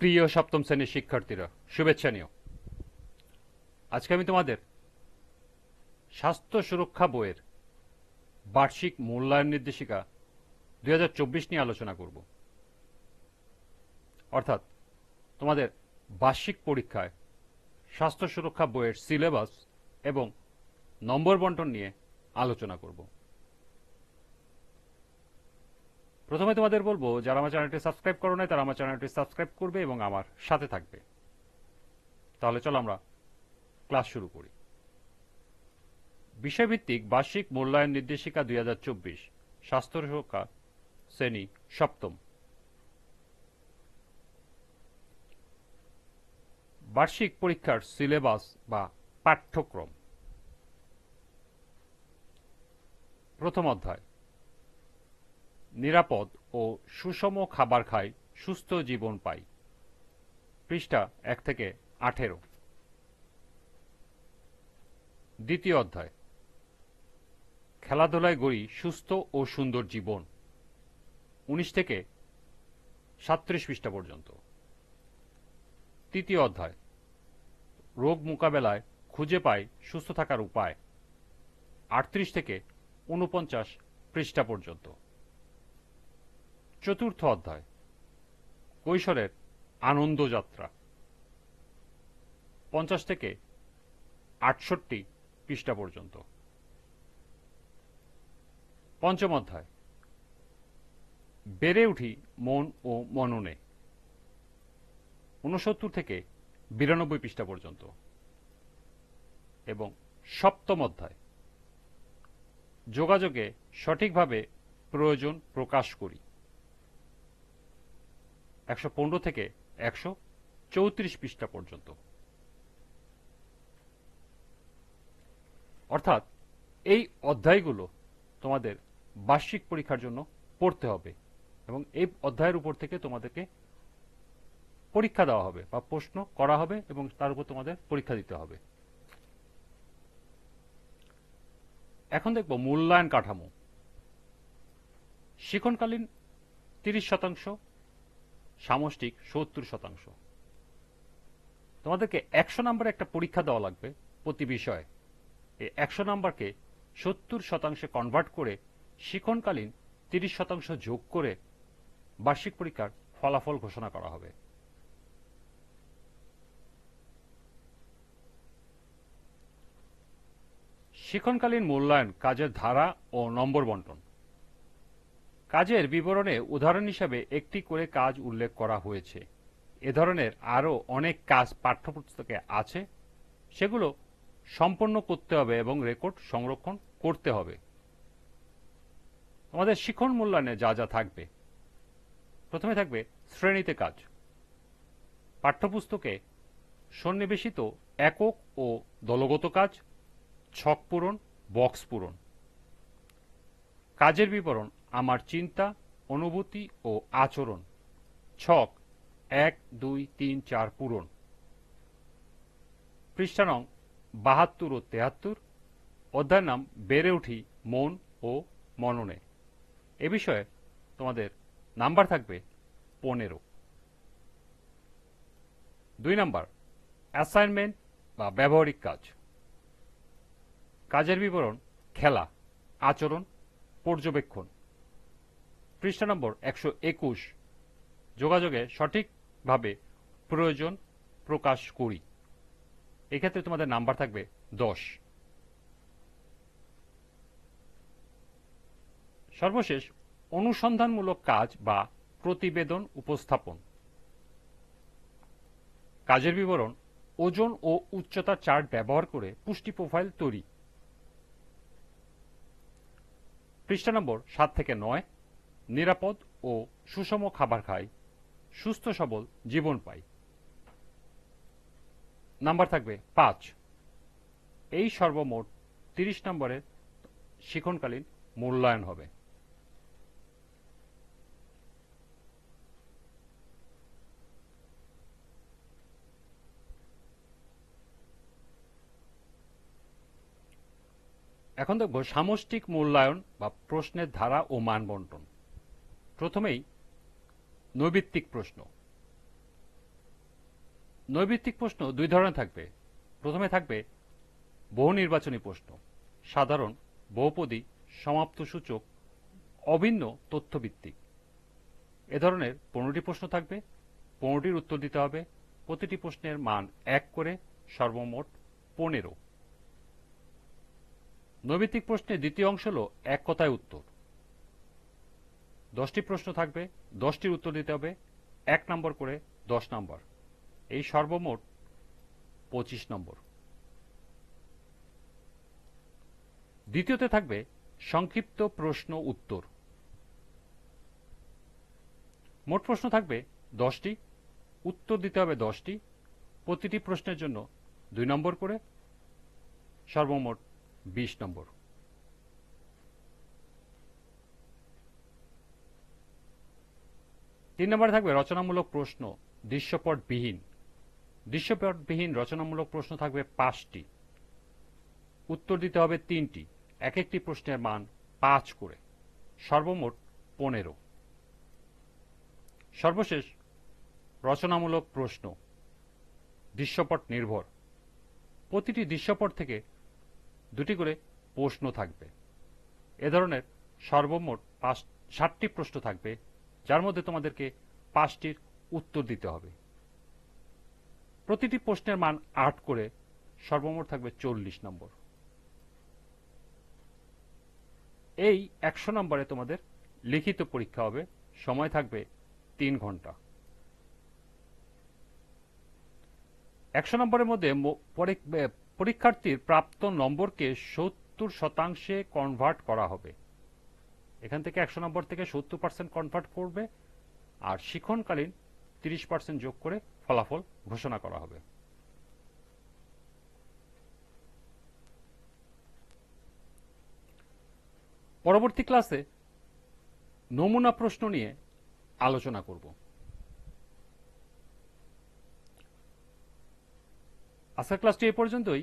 প্রিয় সপ্তম শ্রেণির শিক্ষার্থীরা, শুভেচ্ছা নিও। আজকে আমি তোমাদের স্বাস্থ্য সুরক্ষা বইয়ের বার্ষিক মূল্যায়ন নির্দেশিকা দু হাজার চব্বিশ নিয়ে আলোচনা করব। অর্থাৎ তোমাদের বার্ষিক পরীক্ষায় স্বাস্থ্য সুরক্ষা বইয়ের সিলেবাস এবং নম্বর বন্টন নিয়ে আলোচনা করব। প্রথমে তোমাদের বলব, যারা আমার চ্যানেলটি সাবস্ক্রাইব করো নাই, তারা আমার চ্যানেলটি সাবস্ক্রাইব করবে এবং আমার সাথে থাকবে। তাহলে চলো আমরা ক্লাস শুরু করি। বিষয়ভিত্তিক বার্ষিক মূল্যায়ন নির্দেশিকা দুই হাজার চব্বিশ, স্বাস্থ্য সুরক্ষা, শ্রেণি সপ্তম। বার্ষিক পরীক্ষার সিলেবাস বা পাঠ্যক্রম। প্রথম অধ্যায়। নিরাপদ ও সুষম খাবার খাই, সুস্থ জীবন পাই। পৃষ্ঠা এক থেকে আঠেরো। দ্বিতীয় অধ্যায়। খেলাধুলায় গড়ি সুস্থ ও সুন্দর জীবন। উনিশ থেকে সাত্রিশ পৃষ্ঠা পর্যন্ত। তৃতীয় অধ্যায়। রোগ মোকাবেলায় খুঁজে পাই সুস্থ থাকার উপায়। আটত্রিশ থেকে উনপঞ্চাশ পৃষ্ঠা পর্যন্ত। চতুর্থ অধ্যায়, কৈশোরের আনন্দযাত্রা পঞ্চাশ থেকে আটষট্টি পৃষ্ঠা পর্যন্ত। পঞ্চম অধ্যায়, বেড়ে উঠি মন ও মননে। ঊনসত্তর থেকে বিরানব্বই পৃষ্ঠা পর্যন্ত। এবং সপ্তম অধ্যায়, যোগাযোগে সঠিকভাবে প্রয়োজন প্রকাশ করি। একশো পনেরো থেকে একশো চৌত্রিশ পৃষ্ঠা পর্যন্ত। অর্থাৎ এই অধ্যায়গুলো তোমাদের বার্ষিক পরীক্ষার জন্য পড়তে হবে এবং এই অধ্যায়ের উপর থেকে তোমাদেরকে পরীক্ষা দেওয়া হবে বা প্রশ্ন করা হবে এবং তার উপর তোমাদের পরীক্ষা দিতে হবে। এখন দেখব মূল্যায়ন কাঠামো। শিক্ষণকালীন তিরিশ শতাংশ সামষ্টিক সত্তর শতাংশ। তোমাদেরকে একশো নম্বরে একটা পরীক্ষা দেওয়া লাগবে প্রতি বিষয়ে। এই একশো নম্বরকে সত্তর শতাংশে কনভার্ট করে শিক্ষণকালীন তিরিশ শতাংশ যোগ করে বার্ষিক পরীক্ষার ফলাফল ঘোষণা করা হবে। শিক্ষণকালীন মূল্যায়ন কাজের ধারা ও নম্বর বন্টন। কাজের বিবরণে উদাহরণ হিসাবে একটি করে কাজ উল্লেখ করা হয়েছে। এ ধরনের আরও অনেক কাজ পাঠ্যপুস্তকে আছে। সেগুলো সম্পন্ন করতে হবে এবং রেকর্ড সংরক্ষণ করতে হবে। আমাদের শিক্ষণ মূল্যায়নে যা যা থাকবে। প্রথমে থাকবে শ্রেণীতে কাজ। পাঠ্যপুস্তকে সন্নিবেশিত একক ও দলগত কাজ, ছক পূরণ, বক্স পূরণ। কাজের বিবরণ আমার চিন্তা, অনুভূতি ও আচরণ। ছক, এক, দুই, তিন, চার, পূরণ। পৃষ্ঠানং বাহাত্তর ও তেহাত্তর অধ্যায়ের নাম বেড়ে উঠি মন ও মননে। এ বিষয়ে তোমাদের নাম্বার থাকবে পনেরো। দুই নাম্বার অ্যাসাইনমেন্ট বা ব্যবহারিক কাজ। কাজের বিবরণ, খেলা, আচরণ, পর্যবেক্ষণ। পৃষ্ঠা নম্বর একশো একুশ। যোগাযোগে সঠিকভাবে প্রয়োজন প্রকাশ করি। এক্ষেত্রে তোমাদের নাম্বার থাকবে দশ। সর্বশেষ, অনুসন্ধানমূলক কাজ বা প্রতিবেদন উপস্থাপন। কাজের বিবরণ, ওজন ও উচ্চতা চার্ট ব্যবহার করে পুষ্টি প্রোফাইল তৈরি। পৃষ্ঠা নম্বর সাত থেকে নয়। নিরাপদ ও সুষম খাবার খাই, সুস্থ সবল জীবন পাই। নাম্বার থাকবে পাঁচ। এই সর্বমোট তিরিশ নম্বরের শিক্ষণকালীন মূল্যায়ন হবে। এখন দেখব সামষ্টিক মূল্যায়ন বা প্রশ্নের ধারা ও মান বন্টন প্রথমেই নৈবিত্তিক প্রশ্ন। নৈবিত্তিক প্রশ্ন দুই ধরনের থাকবে। প্রথমে থাকবে বহু নির্বাচনী প্রশ্ন, সাধারণ, বহুপদী, সমাপ্ত সূচক, অভিন্ন তথ্যভিত্তিক। এ ধরনের পনেরোটি প্রশ্ন থাকবে, পনেরোটির উত্তর দিতে হবে, প্রতিটি প্রশ্নের মান এক করে, সর্বমোট পনেরো। নৈবিত্তিক প্রশ্নের দ্বিতীয় অংশ হল এক কথায় উত্তর। দশটি প্রশ্ন থাকবে, দশটির উত্তর দিতে হবে, এক নম্বর করে দশ নম্বর। এই সর্বমোট পঁচিশ নম্বর। দ্বিতীয়তে থাকবে সংক্ষিপ্ত প্রশ্ন উত্তর। মোট প্রশ্ন থাকবে দশটি, উত্তর দিতে হবে দশটি, প্রতিটি প্রশ্নের জন্য দুই নম্বর করে সর্বমোট বিশ নম্বর। তিন নম্বরে থাকবে রচনামূলক প্রশ্ন, দৃশ্যপটবিহীন। দৃশ্যপটবিহীন রচনামূলক প্রশ্ন থাকবে পাঁচটি। উত্তর দিতে হবে তিনটি। এক একটি প্রশ্নের মান পাঁচ করে। সর্বমোট পনেরো। সর্বশেষ রচনামূলক প্রশ্ন, দৃশ্যপট নির্ভর। প্রতিটি দৃশ্যপট থেকে দুটি করে প্রশ্ন থাকবে। এ ধরনের সর্বমোট পাঁচ ষাটটি প্রশ্ন থাকবে যার মধ্যে তোমাদেরকে পাঁচটির উত্তর দিতে হবে। প্রতিটি প্রশ্নের মান আট করে সর্বমোট থাকবে চল্লিশ নম্বর। এই একশো নম্বরে তোমাদের লিখিত পরীক্ষা হবে, সময় থাকবে তিন ঘণ্টা। একশো নম্বরের মধ্যে পরীক্ষার্থীর প্রাপ্ত নম্বরকে সত্তর শতাংশে কনভার্ট করা হবে। এখান থেকে একশো নম্বর থেকে সত্তর পার্সেন্ট কনভার্ট করবে আর শিক্ষণকালীন তিরিশ পার্সেন্ট যোগ করে ফলাফল ঘোষণা করা হবে। পরবর্তী ক্লাসে নমুনা প্রশ্ন নিয়ে আলোচনা করব। আজকের ক্লাসটি এ পর্যন্তই।